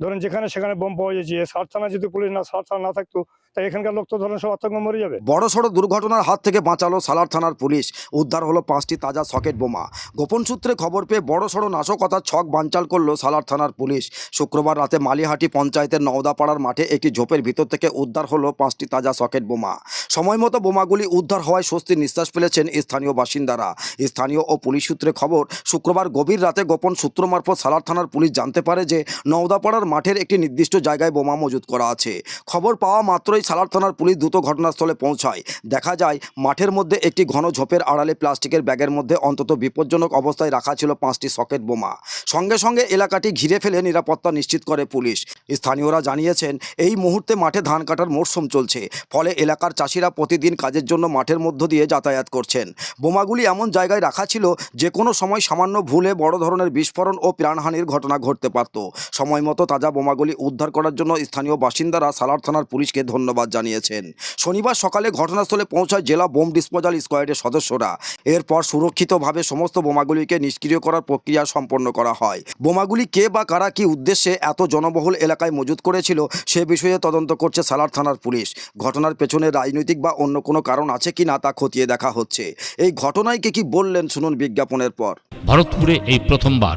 ধরেন যেখানে সেখানে বোম পাওয়া যাচ্ছে সার থানা যদি পুলিশ না সার থানা না থাকতো, তাই এখানকার লোক তো ধরেন সব আতঙ্ক মরে যাবে। বড়সড় দুর্ঘটনার হাত থেকে বাঁচালো সালার থানার পুলিশ। উদ্ধার হলো পাঁচটি তাজা সকেট বোমা। গোপন সূত্রে খবর পেয়ে বড় সড়ো নাশকতার ছক বানচাল করল সালার থানার পুলিশ। শুক্রবার রাতে মালিহাটি পঞ্চায়েতের নওদাপাড়ার মাঠে একটি ঝোপের ভিতর থেকে উদ্ধার হলো পাঁচটি তাজা সকেট বোমা। সময় মতো বোমাগুলি উদ্ধার হওয়ায় স্বস্তির নিঃশ্বাস ফেলেছেন স্থানীয় বাসিন্দারা। স্থানীয় ও পুলিশ সূত্রে খবর, শুক্রবার গভীর রাতে গোপন সূত্র মারফত সালার থানার পুলিশ জানতে পারে যে নওদাপাড়ার মাঠের একটি নির্দিষ্ট জায়গায় বোমা মজুত করা আছে। খবর পাওয়া মাত্রই সালার থানার পুলিশ দ্রুত ঘটনাস্থলে পৌঁছায়। দেখা যায়, মাঠের মধ্যে একটি ঘন ঝোপের আড়ালে প্লাস্টিকের ব্যাগের মধ্যে অন্তত বিপজ্জনক অবস্থায় রাখা ছিল পাঁচটি সকেট বোমা। সঙ্গে সঙ্গে এলাকাটি ঘিরে ফেলে নিরাপত্তা নিশ্চিত করে পুলিশ। স্থানীয়রা জানিয়েছেন, এই মুহূর্তে মাঠে ধান কাটার মরশুম চলছে। ফলে এলাকার চাষিরা প্রতিদিন কাজের জন্য মাঠের মধ্য দিয়ে যাতায়াত করছেন। বোমাগুলি এমন জায়গায় রাখা ছিল যে কোনো সময় সামান্য ভুলে বড় ধরনের বিস্ফোরণ ও প্রাণহানির ঘটনা ঘটতে পারত। সময় মতো তাজা বোমাগুলি উদ্ধার করার জন্য স্থানীয় বাসিন্দারা সালার থানার পুলিশকে ধন্যবাদ জানিয়েছেন। শনিবার সকালে ঘটনাস্থলে পৌঁছায় জেলা বোম ডিসপোজাল স্কোয়াডের সদস্যরা। এরপর সুরক্ষিতভাবে সমস্ত বোমাগুলিকে নিষ্ক্রিয় করার প্রক্রিয়া সম্পন্ন করা হয়। বোমাগুলি কে বা কারা কি উদ্দেশ্যে এত জনবহুল এলাকায় মজুত করেছিল সে বিষয়ে তদন্ত করছে সালার থানার পুলিশ। ঘটনার পেছনে রাজনৈতিক বা অন্য কোনো কারণ আছে কি না তা খতিয়ে দেখা হচ্ছে। এই ঘটনায় কে কি বললেন শুনুন বিজ্ঞাপনের পর। ভারতপুরে এই প্রথমবার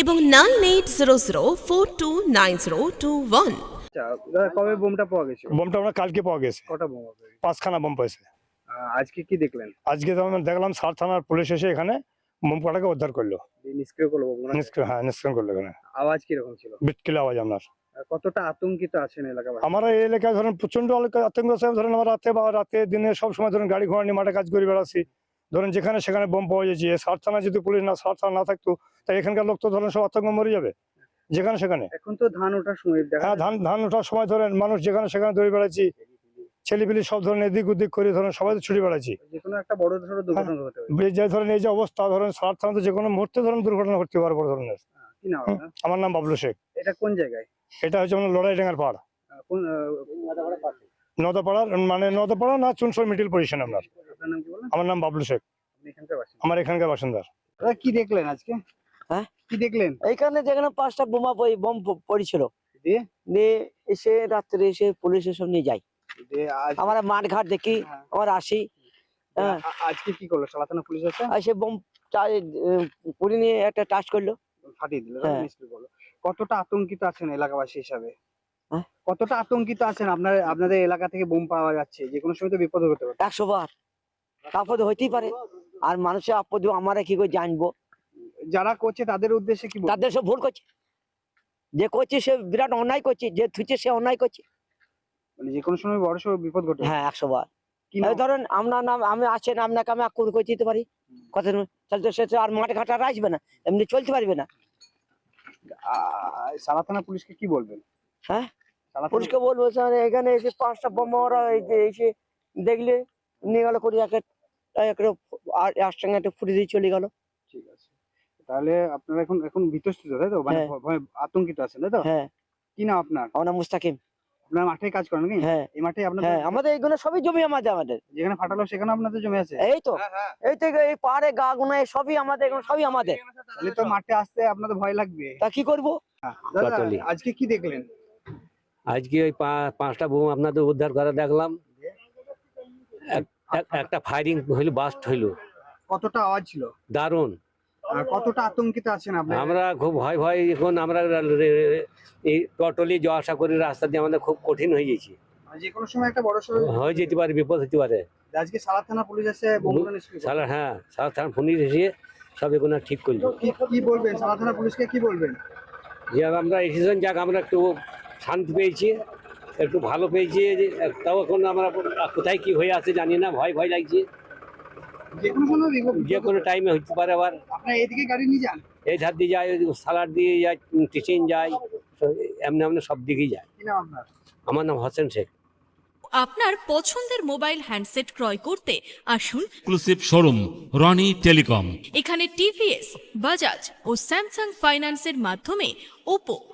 এবং nine eight zero zero four two nine zero two one. আচ্ছা কবে বোমটা পাওয়া গেছে? বোমটা আমরা কালকে পাওয়া গেছে। কটা বোম পাঁচখানা বোম পাইছে আজকে কি দেখলেন? আজকে তো আমরা দেখলাম সার থানার পুলিশ এসে এখানে বোম কাটাকে উদ্ধার করল। নিষ্ক্রিয় করল নিষ্ক্রিয় হ্যাঁ নিষ্ক্রিয় করল এখানে। আওয়াজ কীরকম ছিল? বিটকিল আওয়াজ আপনার। আর কতটা আতঙ্কিত আছেন এলাকাবাসী? আমরা এই এলাকায় ধরেন প্রচণ্ড আতঙ্ক আছে। ধরেন আমরা রাতে বা রাতে দিনে সব সময় ধরেন গাড়ি ঘোড়া নিয়ে মাঠে কাজ করে বেড়াচ্ছি। ধরেন যেখানে সেখানে বোম পাওয়া যাচ্ছে সার থানা যদি পুলিশ না সার থানা না থাকতো তাই এখানকার লোক তো ধরেন সব আতঙ্ক মরে যাবে। যেখানে সেখানে। এখন তো ধান ওঠার সময় হ্যাঁ ধান ধান ওঠার সময় ধরেন মানুষ যেখানে সেখানে দৌড়ে বেড়াচ্ছি ছেলেপিলি সব ধরেন এদিক ওদিক করে ধরেন সবাই তো ছুটে বেড়াচ্ছি। যে ধরনের হতে পারে। এই যে ধরেন এই যে অবস্থা ধরেন সার থানা তো যে কোনো মুহূর্তে ধরেন দুর্ঘটনা ঘটতে পারে বড় ধরনের? আমার নাম বাবলু শেখ। এটা কোন জায়গায়? এটা হচ্ছে আমার লড়াই ডাঙ্গার পাড়। নদাপাড়ার মানে নদাপাড়া না চুনসর মিডিল পজিশন আপনার? আপনার নাম কি বলেন আমার নাম বাবলু শেখ। আমার এখানকার বাসিন্দা দাদা কি দেখলেন আজকে? হ্যাঁ? কি দেখলেন? এইখানে যেখানে পাঁচটা বোমা পড়ে- বোম পড়েছিল। দিয়ে? নিয়ে এসে রাত্রে এসে পুলিশ সব নিয়ে যাই আমরা মাঠ ঘাট দেখি হ্যাঁ। আমার আসি। হ্যাঁ। আজকে কি করল? সালাতানা পুলিশ আছে আর সে বোম পুরি নিয়ে একটা টাচ করল। ফাটিয়ে দিল। হ্যাঁ। কতটা আতঙ্কিত আছেন এলাকাবাসী হিসাবে? কতটা আতঙ্কিত আছেন আপনার আপনাদের এলাকা থেকে বোম পাওয়া যাচ্ছে? যে কোনো সময় তো বিপদ হতে পারে। একশো বার আপদ হইতেই পারে। আর মানুষের আপদ আমরা কি করে জানব? যারা করছে তাদের উদ্দেশ্যে কি? তাদের সব ভুল করছে। যে করছে সে বিরাট অন্যায় করছে যে থুইছে সে অন্যায় করছে। মানে যে কোনো সময় বড় সড় বিপদ ঘটে। হ্যাঁ একশো বার? ধরেন আপনার নাম আমি আছেন আপনাকে আমি আকুর করে দিতে পারি। কথা তাহলে তো সে আর মাঠ ঘাট আর আসবে না। এমনি চলতে পারবে না। সালা থানা পুলিশকে কি বলবেন? হ্যাঁ? পুলিশকে বলব স্যার এখানে এসে পাঁচটা বোমা ওরা এসে দেখলে নিয়ে গেল করে একে একটা একসঙ্গে একটা ফুটে দিয়ে চলে গেল। ঠিক আছে। তাহলে আপনারা এখন এখন বিতস্তিত তাই তো? মানে হ্যাঁ। আতঙ্কিত আছেন তাই তো? হ্যাঁ। কি নাম আপনার? আমরা মুস্তাকিম। আপনার মাঠে কাজ করেন নাকি? হ্যাঁ। এই মাঠে আপনাদের হ্যাঁ আমাদের এইগুলো সবই জমি আমাদের আমাদের। যেখানে ফাটালো সেখানে আপনাদের জমি আছে? এই তো। এই থেকে এই পাহাড়ে গা গুনা সবই আমাদের এগুলো সবই আমাদের। তাহলে তো মাঠে আসতে আপনাদের ভয় লাগবে। তা কি করব? আজকে কি দেখলেন? আজকে ওই পাঁচটা বোম আপনাদের উদ্ধার করে দেখলাম। এক- এক- একটা ফায়ারিং হইল বাস্ট হইল। কতটা আওয়াজ ছিল? দারুণ। আর কতটা আতঙ্কিত আছেন আপনি আমরা খুব ভয় ভয় এখন আমরা এই টোটালি যাওয়া আসা করি রাস্তা দিয়ে আমাদের খুব কঠিন হয়ে গেছে। যে কোনো সময় একটা বড় হয়ে যেতে পারে বিপদ হতে পারে। আজকে সালা থানা পুলিশ আছে সালা হ্যাঁ সালা থানা ফোনে এসে সব এগুলো ঠিক করল। কি কি বলবেন? সালা থানা পুলিশকে কি বলবেন? যে আমরা এসেছেন যাক আমরা একটু শান্তি পেয়েছি একটু ভালো পেয়েছি যে তাও এখন আমরা কোথায় কি হয়ে আছে জানি না ভয় ভয় লাগছে। যে কোনো টাইমে হতে পারে আবার। আপনার এদিকে গাড়ি নিয়ে যান। এই ধার দিয়ে যায় সালাড দিয়ে যায় টিচিন যায় এমনি এমনি সব দিকেই যায়। আমার নাম হোসেন শেখ। আপনার পছন্দের মোবাইল হ্যান্ডসেট ক্রয় করতে আসুন। এক্সক্লুসিভ শোরুম রনি টেলিকম এখানে টিভিএস বাজাজ ও স্যামসাং ফাইন্যান্সের মাধ্যমে Oppo